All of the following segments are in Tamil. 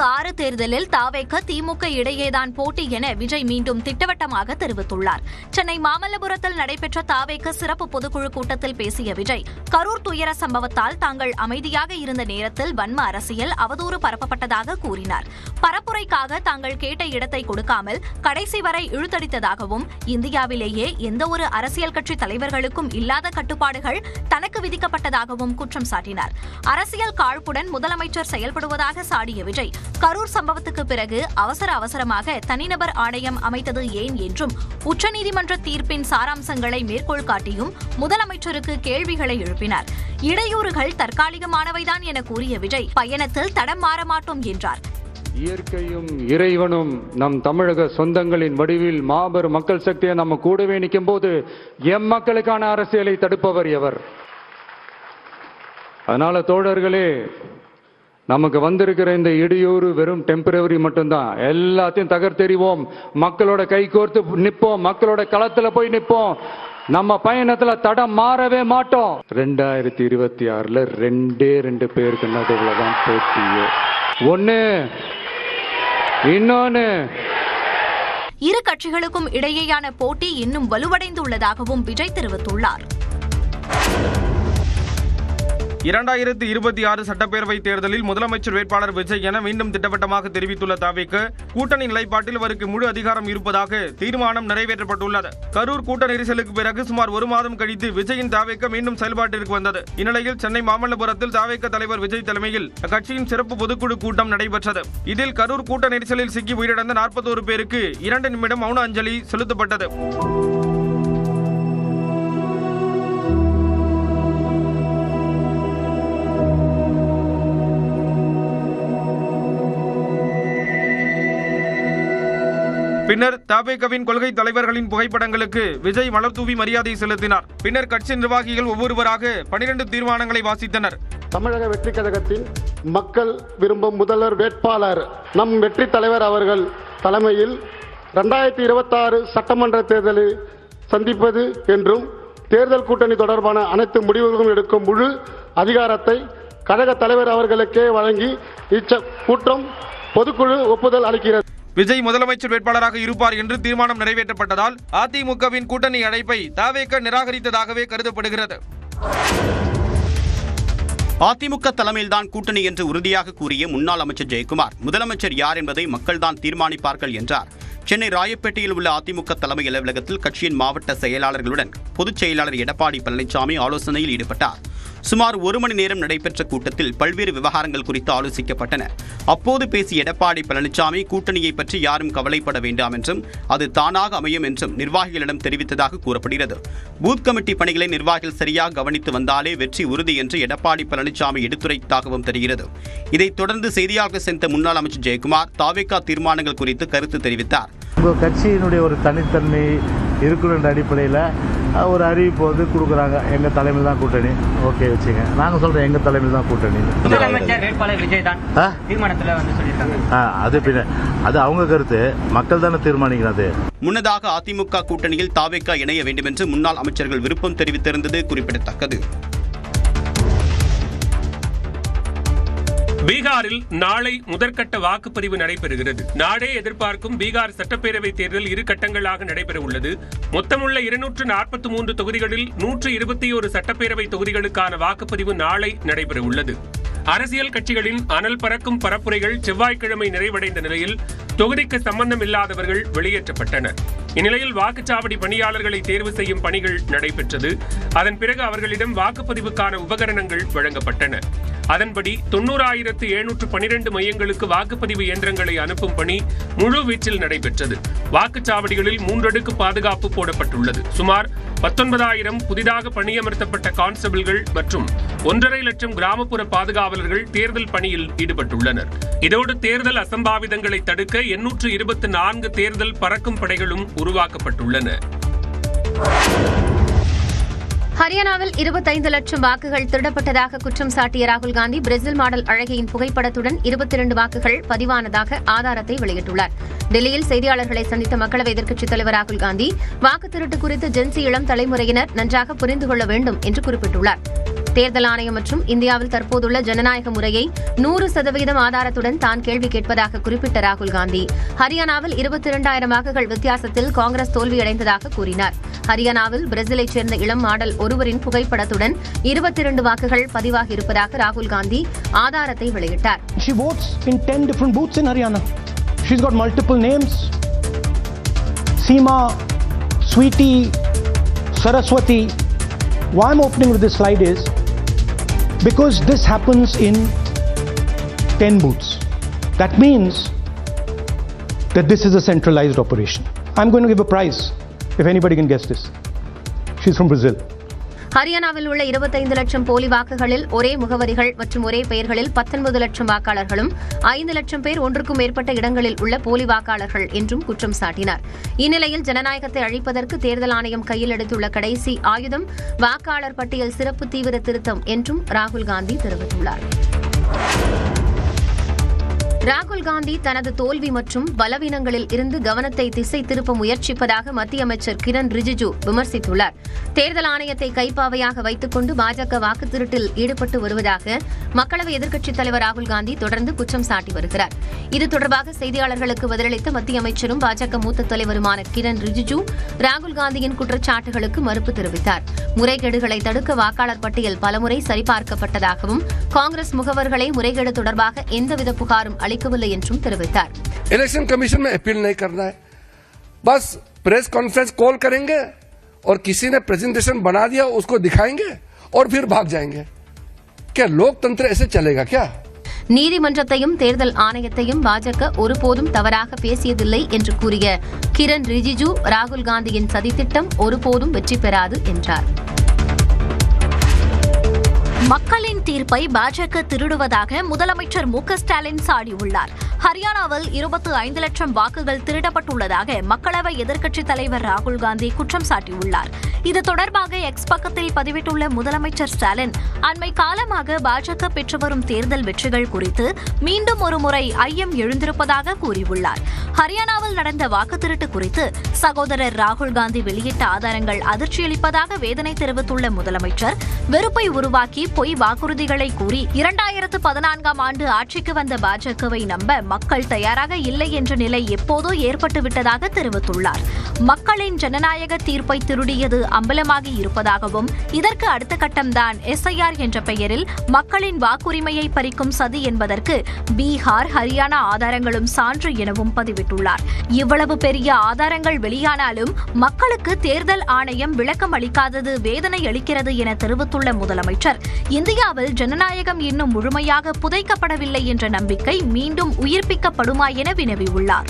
ஆறு தேர்தலில் தாவேக்க திமுக இடையேதான் போட்டி என விஜய் மீண்டும் திட்டவட்டமாக தெரிவித்துள்ளார். சென்னை மாமல்லபுரத்தில் நடைபெற்ற தாவேக்க சிறப்பு பொதுக்குழு கூட்டத்தில் பேசிய விஜய் கரூர் துயர சம்பவத்தால் தாங்கள் அமைதியாக இருந்த நேரத்தில் வன்ம அரசியல் அவதூறு பரப்பப்பட்டதாக கூறினார். பரப்புரைக்காக தாங்கள் கேட்ட இடத்தை கொடுக்காமல் கடைசி வரை இழுத்தடித்ததாகவும் இந்தியாவிலேயே எந்தவொரு அரசியல் கட்சி தலைவர்களுக்கும் இல்லாத கட்டுப்பாடுகள் தனக்கு விதிக்கப்பட்டதாகவும் குற்றம் சாட்டினார். அரசியல் காழ்ப்புடன் முதலமைச்சர் செயல்படுவதாக சாடிய விஜய் கரூர் சம்பவத்துக்கு பிறகு அவசர அவசரமாக தனிநபர் ஆணையம் அமைத்தது ஏன் என்றும் உச்சநீதிமன்ற தீர்ப்பின் சாராம்சங்களை மேற்கோள் காட்டியும் முதலமைச்சருக்கு கேள்விகளை எழுப்பினார். இடையூறுகள் தற்காலிகமானவைதான் என கூறிய விஜய் பயணத்தில் தடம் மாற மாட்டோம் என்றார். இயற்கையும் இறைவனும் நம் தமிழக சொந்தங்களின் வடிவில் மாபெரும் மக்கள் சக்தியை நம்ம கூடவே நிற்கும் போது எம் மக்களுக்கான அரசியலை தடுப்பவர் எவர்? அதனால தோழர்களே நமக்கு வந்திருக்கிற இந்த இடையூறு வெறும் டெம்பரவரி மட்டும்தான். எல்லாத்தையும் தகர்த்தெறிவோம். மக்களோட கை கோர்த்து நிற்போம் மக்களோட களத்தில் போய் நிற்போம் நம்ம பயணத்துல தடம் மாறவே மாட்டோம். ரெண்டாயிரத்தி இருபத்தி ஆறுல ரெண்டே ரெண்டு பேருக்கு நடுவுல தான் போட்டியே ஒன்று இன்னொன்னு. இரு கட்சிகளுக்கும் இடையேயான போட்டி இன்னும் வலுவடைந்துள்ளதாகவும் விஜய் தெரிவித்துள்ளார். இரண்டாயிரத்தி இருபத்தி ஆறு சட்டப்பேரவை தேர்தலில் முதலமைச்சர் வேட்பாளர் விஜய் என மீண்டும் திட்டவட்டமாக தெரிவித்துள்ள தாவிக்கு கூட்டணி நிலைப்பாட்டில் அவருக்கு முழு அதிகாரம் இருப்பதாக தீர்மானம் நிறைவேற்றப்பட்டுள்ளது. கரூர் கூட்ட நெரிசலுக்கு பிறகு சுமார் ஒரு மாதம் கழித்து விஜயின் தாவேக்க மீண்டும் செயல்பாட்டிற்கு வந்தது. இந்நிலையில் சென்னை மாமல்லபுரத்தில் தாவேக்க தலைவர் விஜய் தலைமையில் அக்கட்சியின் சிறப்பு பொதுக்குழு கூட்டம் நடைபெற்றது. இதில் கரூர் கூட்ட நெரிசலில் சிக்கி உயிரிழந்த நாற்பத்தோரு பேருக்கு இரண்டு நிமிடம் மௌன அஞ்சலி செலுத்தப்பட்டது. பின்னர் தாபேகவின் கொள்கை தலைவர்களின் புகைப்படங்களுக்கு விஜய் மலர்தூவி மரியாதை செலுத்தினார். பின்னர் கட்சி நிர்வாகிகள் ஒவ்வொருவராக பனிரெண்டு தீர்மானங்களை வாசித்தனர். தமிழக வெற்றி கழகத்தின் மக்கள் விரும்பும் முதல்வர் வேட்பாளர் நம் வெற்றி தலைவர் அவர்கள் தலைமையில் ரெண்டாயிரத்தி இருபத்தாறு சட்டமன்ற தேர்தலை சந்திப்பது என்றும் தேர்தல் கூட்டணி தொடர்பான அனைத்து முடிவுகளும் எடுக்கும் முழு அதிகாரத்தை கழக தலைவர் அவர்களுக்கே வழங்கி இச்ச கூட்டம் பொதுக்குழு ஒப்புதல் அளிக்கிறது. விஜய் முதலமைச்சர் வேட்பாளராக இருப்பார் என்று தீர்மானம் நிறைவேற்றப்பட்டதால் அதிமுகவின் கூட்டணி அழைப்பை தாவேக நிராகரித்ததாகவே கருதப்படுகிறது. அதிமுக தலைமையில்தான் கூட்டணி என்று உறுதியாக கூறிய முன்னாள் அமைச்சர் ஜெயக்குமார் முதலமைச்சர் யார் என்பதை மக்கள்தான் தீர்மானிப்பார்கள் என்றார். சென்னை ராயப்பேட்டையில் உள்ள அதிமுக தலைமை அலுவலகத்தில் கட்சியின் மாவட்ட செயலாளர்களுடன் பொதுச் செயலாளர் எடப்பாடி பழனிசாமி ஆலோசனையில் ஈடுபட்டார். சுமார் ஒரு மணி நேரம் நடைபெற்ற கூட்டத்தில் பல்வேறு விவகாரங்கள் குறித்து ஆலோசிக்கப்பட்டன. அப்போது பேசிய எடப்பாடி பழனிசாமி கூட்டணியை பற்றி யாரும் கவலைப்பட வேண்டாம் என்றும் அது தானாக அமையும் என்றும் நிர்வாகிகளிடம் தெரிவித்ததாக கூறப்படுகிறது. பூத் கமிட்டி பணிகளை நிர்வாகிகள் சரியாக கவனித்து வந்தாலே வெற்றி உறுதி என்று எடப்பாடி பழனிசாமி எடுத்துரைத்ததாகவும் தெரிகிறது. இதைத் தொடர்ந்து செய்தியாளர்கள் சென்ற முன்னாள் அமைச்சர் ஜெயக்குமார் தாவேகா தீர்மானங்கள் குறித்து கருத்து தெரிவித்தார். உங்கள் கட்சியினுடைய ஒரு தனித்தன்மை இருக்கிற அடிப்படையில் ஒரு அறிவிப்பு வந்து கொடுக்குறாங்க. எங்கள் தலைமையில் தான் கூட்டணி. ஓகே வச்சுங்க. நாங்கள் சொல்கிறோம் எங்கள் தலைமையில் தான் கூட்டணி. ஆ? அது பின்ன அது அவங்க கருத்து. மக்கள் தானே தீர்மானிக்கணும் அது. முன்னதாக அதிமுக கூட்டணியில் தாவேகா இணைய வேண்டும் என்று முன்னாள் அமைச்சர்கள் விருப்பம் தெரிவித்திருந்தது குறிப்பிடத்தக்கது. பீகாரில் நாளை முதற்கட்ட வாக்குப்பதிவு நடைபெறுகிறது. நாடே எதிர்பார்க்கும் பீகார் சட்டப்பேரவை தேர்தல் இரு கட்டங்களாக நடைபெற உள்ளது மொத்தமுள்ள இருநூற்று நாற்பத்தி மூன்று தொகுதிகளில் நூற்று இருபத்தி ஒரு சட்டப்பேரவை தொகுதிகளுக்கான வாக்குப்பதிவு நாளை நடைபெற உள்ளது அரசியல் கட்சிகளின் அனல் பறக்கும் பரப்புரைகள் செவ்வாய்க்கிழமை நிறைவடைந்த நிலையில் தொகுதிக்கு சம்பந்தம் இல்லாதவர்கள் வெளியேற்றப்பட்டனர். இந்நிலையில் வாக்குச்சாவடி பணியாளர்களை தேர்வு செய்யும் பணிகள் நடைபெற்றது. அதன் பிறகு அவர்களிடம் வாக்குப்பதிவுக்கான உபகரணங்கள் வழங்கப்பட்டன. அதன்படி தொன்னூறாயிரத்து எழுநூற்று பனிரெண்டு மையங்களுக்கு வாக்குப்பதிவு இயந்திரங்களை அனுப்பும் பணி முழுவீச்சில் நடைபெற்றது. வாக்குச்சாவடிகளில் மூன்றடுக்கு பாதுகாப்பு போடப்பட்டுள்ளது. சுமார் பத்தொன்பதாயிரம் புதிதாக பணியமர்த்தப்பட்ட கான்ஸ்டபிள்கள் மற்றும் ஒன்றரை லட்சம் கிராமப்புற பாதுகாவலர்கள் தேர்தல் பணியில் ஈடுபட்டுள்ளனர். இதோடு தேர்தல் அசம்பாவிதங்களை தடுக்க எண்ணூற்று இருபத்தி நான்கு தேர்தல் பறக்கும் படைகளும் உருவாக்கப்பட்டுள்ளன. ஹரியானாவில் இருபத்தைந்து லட்சம் வாக்குகள் திருடப்பட்டதாக குற்றம் சாட்டிய ராகுல் காந்தி பிரேசில் மாடல் அழகியின் புகைப்படத்துடன் இருபத்தி இரண்டு வாக்குகள் பதிவானதாக ஆதாரத்தை வெளியிட்டுள்ளார். டெல்லியில் செய்தியாளர்களை சந்தித்த மக்களவை எதிர்க்கட்சித் தலைவர் ராகுல் காந்தி வாக்கு திருட்டு குறித்து ஜென்சி இளம் தலைமுறையினர் நன்றாக புரிந்து கொள்ள வேண்டும் என்று குறிப்பிட்டுள்ளார். தேர்தல் ஆணையம் மற்றும் இந்தியாவில் தற்போதுள்ள ஜனநாயக முறையை நூறு சதவீதம் ஆதாரத்துடன் தான் கேள்வி கேட்பதாக குறிப்பிட்ட ராகுல் காந்தி ஹரியானாவில் இருபத்தி இரண்டாயிரம் வாக்குகள் வித்தியாசத்தில் காங்கிரஸ் தோல்வியடைந்ததாக கூறினார் ஹரியானாவில் பிரேசிலைச் சேர்ந்த இளம் மாடல் ஒருவரின் புகைப்படத்துடன் இருபத்தி இரண்டு வாக்குகள் பதிவாகி இருப்பதாக ராகுல் காந்தி ஆதாரத்தை வெளியிட்டார் She votes in 10 different booths in Haryana. She's got multiple names Seema, Sweetie, Saraswati. Why I'm opening with this slide is because this happens in 10 booths. That means that this is a centralized operation. I'm going to give a prize if anybody can guess this. She's from Brazil. ஹரியானாவில் உள்ள இருபத்தைந்து லட்சம் போலி வாக்குகளில் ஒரே முகவரிகள் மற்றும் ஒரே பெயர்களில் பத்தொன்பது லட்சம் வாக்காளர்களும் ஐந்து லட்சம் பேர் ஒன்றுக்கும் மேற்பட்ட இடங்களில் உள்ள போலி வாக்காளர்கள் என்றும் குற்றம் சாட்டினார். இந்நிலையில் ஜனநாயகத்தை அழிப்பதற்கு தேர்தல் ஆணையம் கையில் எடுத்துள்ள கடைசி ஆயுதம் வாக்காளர் பட்டியல் சிறப்பு தீவிர திருத்தம் என்றும் ராகுல் காந்தி தெரிவித்துள்ளார். ராகுல் காந்தி தனது தோல்வி மற்றும் பலவீனங்களில் இருந்து கவனத்தை திசை திருப்ப முயற்சிப்பதாக மத்திய அமைச்சர் கிரண் ரிஜிஜு விமர்சித்துள்ளார். தேர்தல் ஆணையத்தை கைப்பாவையாக வைத்துக் கொண்டு பாஜக வாக்கு திருட்டில் ஈடுபட்டு வருவதாக மக்களவை எதிர்க்கட்சித் தலைவர் ராகுல் காந்தி தொடர்ந்து குற்றம் சாட்டி வருகிறார். இது தொடர்பாக செய்தியாளர்களுக்கு பதிலளித்த மத்திய அமைச்சரும் பாஜக மூத்த தலைவருமான கிரண் ரிஜிஜு ராகுல் காந்தியின் குற்றச்சாட்டுகளுக்கு மறுப்பு தெரிவித்தார். முறைகேடுகளை தடுக்க வாக்காளர் பட்டியல் பலமுறை சரிபார்க்கப்பட்டதாகவும் காங்கிரஸ் முகவர்களை முறைகேடு தொடர்பாக எந்தவித புகாரும் அளிக்கவில்லை என்றும் தெரிவித்தார் इलेक्शन कमीशन में अपील नहीं करना है बस प्रेस कॉन्फ्रेंस कॉल करेंगे और किसी ने प्रेजेंटेशन बना दिया उसको दिखाएंगे और फिर भाग जाएंगे क्या लोकतंत्र ऐसे चलेगा क्या நீதிமன்றத்தையும் தேர்தல் ஆணையத்தையும் பாஜக ஒருபோதும் தவறாக பேசியதில்லை என்று கூறிய கிரண் ரிஜிஜு ராகுல் காந்தியின் சதித்திட்டம் ஒருபோதும் வெற்றி பெறாது என்றார் மக்களின் தீர்ப்பை பாஜக திருடுவதாக முதலமைச்சர் மு க ஸ்டாலின் சாடியுள்ளார். ஹரியானாவில் இருபத்து ஐந்து லட்சம் வாக்குகள் திருடப்பட்டுள்ளதாக மக்களவை எதிர்க்கட்சித் தலைவர் ராகுல் காந்தி குற்றம் சாட்டியுள்ளார். இது தொடர்பாக எக்ஸ் பக்கத்தில் பதிவிட்டுள்ள முதலமைச்சர் ஸ்டாலின் அண்மை காலமாக பாஜக பெற்று வரும் தேர்தல் வெற்றிகள் குறித்து மீண்டும் ஒருமுறை ஐயம் எழுந்திருப்பதாக கூறியுள்ளார். ஹரியானாவில் நடந்த வாக்கு திருட்டு குறித்து சகோதரர் ராகுல் காந்தி வெளியிட்ட ஆதாரங்கள் அதிர்ச்சியளிப்பதாக வேதனை தெரிவித்துள்ள முதலமைச்சர் வெறுப்பை உருவாக்கி பொய் வாக்குறுதிகளை கூறி இரண்டாயிரத்து பதினான்காம் ஆண்டு ஆட்சிக்கு வந்த பாஜகவை நம்ப மக்கள் தயாராக இல்லை என்ற நிலை எப்போதோ ஏற்பட்டுவிட்டதாக தெரிவித்துள்ளார். மக்களின் ஜனநாயக தீர்ப்பை திருடியது அம்பலமாகி இருப்பதாகவும் இதற்கு அடுத்த கட்டம்தான் எஸ்ஐஆர் என்ற பெயரில் மக்களின் வாக்குரிமையை பறிக்கும் சதி என்பதற்கு பீகார் ஹரியானா ஆதாரங்களும் சான்று எனவும் பதிவிட்டுள்ளார். இவ்வளவு பெரிய ஆதாரங்கள் வெளியானாலும் மக்களுக்கு தேர்தல் ஆணையம் விளக்கம் அளிக்காதது வேதனை அளிக்கிறது என தெரிவித்துள்ள முதலமைச்சர். இந்தியாவில் ஜனநாயகம் இன்னும் முழுமையாக புதைக்கப்படவில்லை என்ற நம்பிக்கை மீண்டும் உயிர் உயிர்ப்பிக்கப்படுமா என வினவியுள்ளார்.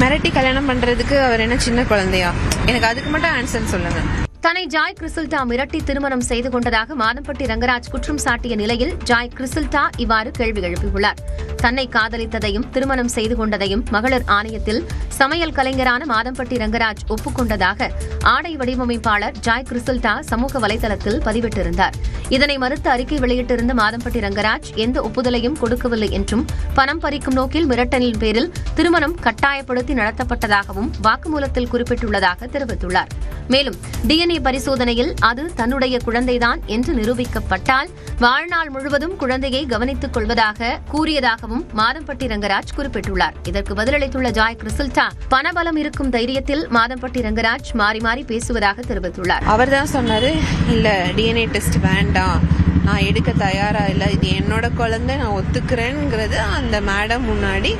மிரட்டி கல்யாணம் பண்றதுக்கு அவர் என்ன சின்ன குழந்தையா? எனக்கு அதுக்கு மட்டும் ஆன்சர் சொல்லுங்க. தன்னை ஜாய் கிறிசல்டா மிரட்டி திருமணம் செய்து கொண்டதாக மாதம்பட்டி ரங்கராஜ் குற்றம் சாட்டிய நிலையில் ஜாய் கிறிசல்டா இவ்வாறு கேள்வி எழுப்பியுள்ளார். தன்னை காதலித்ததையும் திருமணம் செய்து கொண்டதையும் மகளிர் ஆணையத்தில் சமையல் கலைஞரான மாதம்பட்டி ரங்கராஜ் ஒப்புக்கொண்டதாக ஆடை வடிவமைப்பாளர் ஜாய் கிறிசல்டா சமூக வலைதளத்தில் பதிவிட்டிருந்தார். இதனை மறுத்து அறிக்கை வெளியிட்டிருந்த மாதம்பட்டி ரங்கராஜ் எந்த ஒப்புதலையும் கொடுக்கவில்லை என்றும் பணம் பறிக்கும் நோக்கில் மிரட்டலின் பேரில் திருமணம் கட்டாயப்படுத்தி நடத்தப்பட்டதாகவும் வாக்குமூலத்தில் குறிப்பிட்டுள்ளதாக தெரிவித்துள்ளார். மேலும் டிஎன்ஏ பரிசோதனையில் அது தன்னுடைய குழந்தைதான் என்று நிரூபிக்கப்பட்டால் வாழ்நாள் முழுவதும் குழந்தையை கவனித்துக் கொள்வதாக கூறியதாகவும் மாதம்பட்டி ரங்கராஜ் குறிப்பிட்டுள்ளார். இதற்கு பதிலளித்துள்ள ஜாய் கிறிசல்டா பணபலம் இருக்கும் தைரியத்தில் மாதம்பட்டி ரங்கராஜ் மாறி மாறி பேசுவதாக தெரிவித்துள்ளார். அவர் தான் சொன்னாரு இல்ல டிஎன்ஏ டெஸ்ட் வேண்டாம். நான் எடுக்க தயாரா இல்லை. இது என்னோட குழந்தை நான் ஒத்துக்கிறேங்கிறது அந்த மேடம் முன்னாடி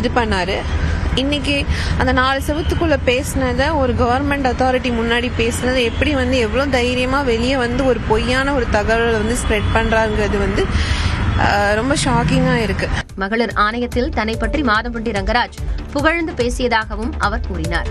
இது பண்ணாரு. இன்னைக்கு அந்த நாலு செவத்துக்குள்ள பேசினதை ஒரு கவர்மெண்ட் அத்தாரிட்டி முன்னாடி பேசினதை எப்படி வந்து எவ்வளோ தைரியமா வெளியே வந்து ஒரு பொய்யான ஒரு தகவலை வந்து ஸ்ப்ரெட் பண்றாங்கிறது வந்து ரொம்ப ஷாக்கிங்கா இருக்கு. மகளிர் ஆணையத்தில் தன்னை பற்றி மாதம்பட்டி ரங்கராஜ் புகழ்ந்து பேசியதாகவும் அவர் கூறினார்.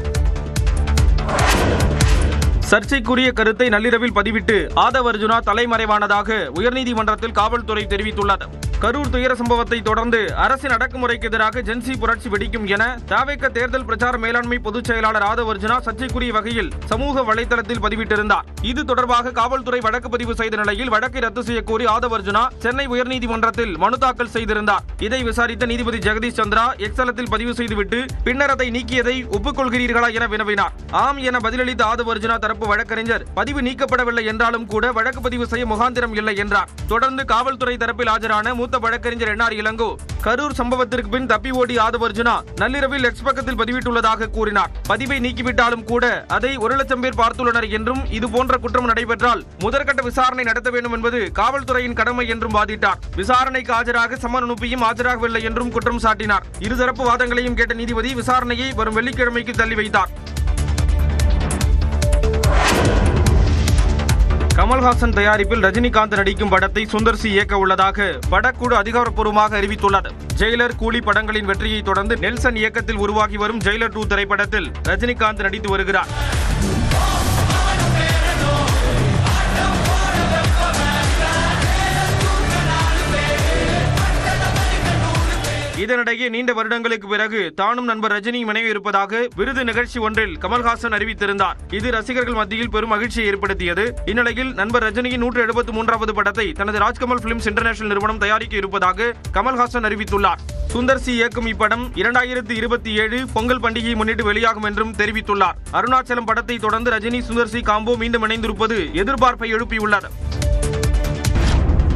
சர்ச்சைக்குரிய கருத்தை நள்ளிரவில் பதிவிட்டு ஆதவ் அர்ஜுனா தலைமறைவானதாக உயர்நீதிமன்றத்தில் காவல்துறை தெரிவித்துள்ளது. கரூர் துயர சம்பவத்தை தொடர்ந்து அரசின் அடக்குமுறைக்கு எதிராக ஜென்சி புரட்சி வெடிக்கும் என தாவேக்க தேர்தல் பிரச்சார மேலாண்மை பொதுச் செயலாளர் ஆதவ் அர்ஜுனா சர்ச்சைக்குரிய வகையில் சமூக வலைதளத்தில் பதிவிட்டிருந்தார். இது தொடர்பாக காவல்துறை வழக்கு பதிவு செய்த நிலையில் வழக்கை ரத்து செய்யக்கோரி ஆதவ் அர்ஜுனா சென்னை உயர்நீதிமன்றத்தில் மனு தாக்கல் செய்திருந்தார். இதை விசாரித்த நீதிபதி ஜெகதீஷ் சந்திரா எக்ஸலத்தில் பதிவு செய்துவிட்டு பின்னர் அதை நீக்கியதை ஒப்புக்கொள்கிறீர்களா என வினவினார். ஆம் என பதிலளித்த ஆதவ் அர்ஜுனா தரப்பு தரப்பு வழக்கறிஞர். பதிவு நீக்கப்படவில்லை என்றாலும் கூட வழக்கு பதிவு செய்ய முகாந்திரம் இல்லை என்றார். தொடர்ந்து காவல்துறை தரப்பில் ஆஜரான மூத்த வழக்கறிஞர் என்ஆர் இளங்கோ கரூர் சம்பவத்திற்கு பின் தப்பி ஓடி ஆதவர்ஜுனா நள்ளிரவில் எக்ஸ் பக்கத்தில் பதிவிட்டுள்ளதாக கூறினார். பதிவை நீக்கிவிட்டாலும் கூட அதை ஒரு லட்சம் பேர் பார்த்துள்ளனர் என்றும் இது போன்ற குற்றம் நடைபெற்றால் முதற்கட்ட விசாரணை நடத்த வேண்டும் என்பது காவல்துறையின் கடமை என்றும் வாதிட்டார். விசாரணைக்கு ஆஜராக சம்மன் அனுப்பியும் ஆஜராகவில்லை என்றும் குற்றம் சாட்டினார். இருதரப்பு வாதங்களையும் கேட்ட நீதிபதி விசாரணையை வரும் வெள்ளிக்கிழமைக்கு தள்ளி வைத்தார். கமல்ஹாசன் தயாரிப்பில் ரஜினிகாந்த் நடிக்கும் படத்தை சுந்தர் சி இயக்க உள்ளதாக படக்குழு அதிகாரப்பூர்வமாக அறிவித்துள்ளது. ஜெயிலர் கூலி படங்களின் வெற்றியை தொடர்ந்து நெல்சன் இயக்கத்தில் உருவாகி வரும் ஜெயிலர் டூ திரைப்படத்தில் ரஜினிகாந்த் நடித்து வருகிறார். இதனிடையே நீண்ட வருடங்களுக்கு பிறகு தானும் நண்பர் ரஜினி இணைய இருப்பதாக விருது நிகழ்ச்சி ஒன்றில் கமல்ஹாசன் அறிவித்திருந்தார். இது ரசிகர்கள் மத்தியில் பெரும் மகிழ்ச்சியை ஏற்படுத்தியது. இந்நிலையில் நண்பர் ரஜினியின் நூற்று எழுபத்தி மூன்றாவது படத்தை தனது ராஜ்கமல் பிலிம்ஸ் இன்டர்நேஷனல் நிறுவனம் தயாரிக்க இருப்பதாக கமல்ஹாசன் அறிவித்துள்ளார். சுந்தர் சி இயக்கும் இப்படம் இரண்டாயிரத்தி இருபத்தி ஏழு பொங்கல் பண்டிகையை முன்னிட்டு வெளியாகும் என்றும் தெரிவித்துள்ளார். அருணாச்சலம் படத்தை தொடர்ந்து ரஜினி சுந்தர் சி காம்போ மீண்டும் இணைந்திருப்பது எதிர்பார்ப்பை எழுப்பியுள்ளது.